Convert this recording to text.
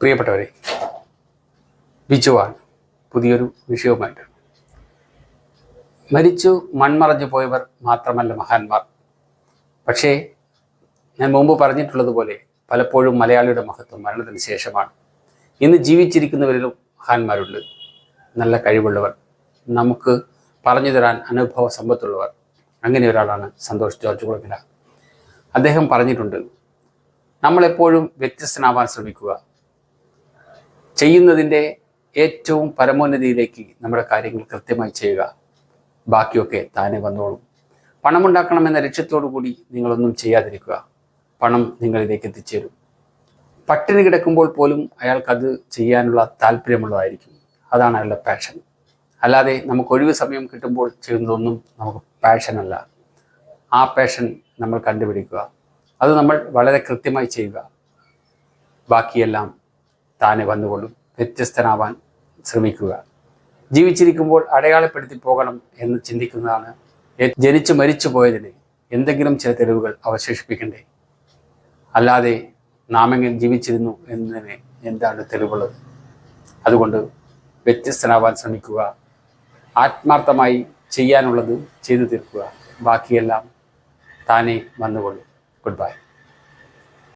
പ്രിയപ്പെട്ടവരെ ബിജുവാൻ പുതിയൊരു വിഷയവുമായിട്ട്. മരിച്ചു മൺമറഞ്ഞു പോയവർ മാത്രമല്ല മഹാന്മാർ. പക്ഷേ ഞാൻ മുമ്പ് പറഞ്ഞിട്ടുള്ളതുപോലെ പലപ്പോഴും മലയാളിയുടെ മഹത്വം മരണത്തിന് ശേഷമാണ്. ഇന്ന് ജീവിച്ചിരിക്കുന്നവരിലും മഹാന്മാരുണ്ട്. നല്ല കഴിവുള്ളവർ നമുക്ക് പറഞ്ഞു തരാൻ അനുഭവ സമ്പത്തുള്ളവർ. അങ്ങനെ ഒരാളാണ് സന്തോഷ് ജോർജ് കുളങ്ങര. അദ്ദേഹം പറഞ്ഞിട്ടുണ്ട് നമ്മളെപ്പോഴും വ്യത്യസ്തനാവാൻ ശ്രമിക്കുക ചെയ്യുന്നതിന്റെ ഏറ്റവും പരമോന്നതിയിലേക്ക് നമ്മുടെ കാര്യങ്ങൾ കൃത്യമായി ചെയ്യുക. ബാക്കിയൊക്കെ താനെ വന്നോളും. പണമുണ്ടാക്കണമെന്ന ലക്ഷ്യത്തോടു കൂടി നിങ്ങളൊന്നും ചെയ്യാതിരിക്കുക. പണം നിങ്ങളിലേക്ക് എത്തിച്ചേരും. പട്ടിണി കിടക്കുമ്പോൾ പോലും അയാൾക്കത് ചെയ്യാനുള്ള താല്പര്യമുള്ളതായിരിക്കും. അതാണ് അയാളുടെ പാഷൻ അല്ലാതെ നമുക്ക് ഒഴിവ് സമയം കിട്ടുമ്പോൾ ചെയ്യുന്നതൊന്നും നമുക്ക് പാഷനല്ല ആ പാഷൻ നമ്മൾ കണ്ടുപിടിക്കുക. അത് നമ്മൾ വളരെ കൃത്യമായി ചെയ്യുക. ബാക്കിയെല്ലാം താനെ വന്നുകൊള്ളും. വ്യത്യസ്തനാവാൻ ശ്രമിക്കുക. ജീവിച്ചിരിക്കുമ്പോൾ അടയാളപ്പെടുത്തി പോകണം എന്ന് ചിന്തിക്കുന്നതാണ് ജനിച്ചു മരിച്ചു പോയതിന് എന്തെങ്കിലും ചില തെളിവുകൾ അവശേഷിപ്പിക്കണ്ടേ? അല്ലാതെ നാമെങ്കിൽ ജീവിച്ചിരുന്നു എന്നതിന് എന്താണ് തെളിവുള്ളത്? അതുകൊണ്ട് വ്യത്യസ്തനാവാൻ ശ്രമിക്കുക. ആത്മാർത്ഥമായി ചെയ്യാനുള്ളത് ചെയ്തു തീർക്കുക. ബാക്കിയെല്ലാം താനെ വന്നുകൊള്ളും. Good bye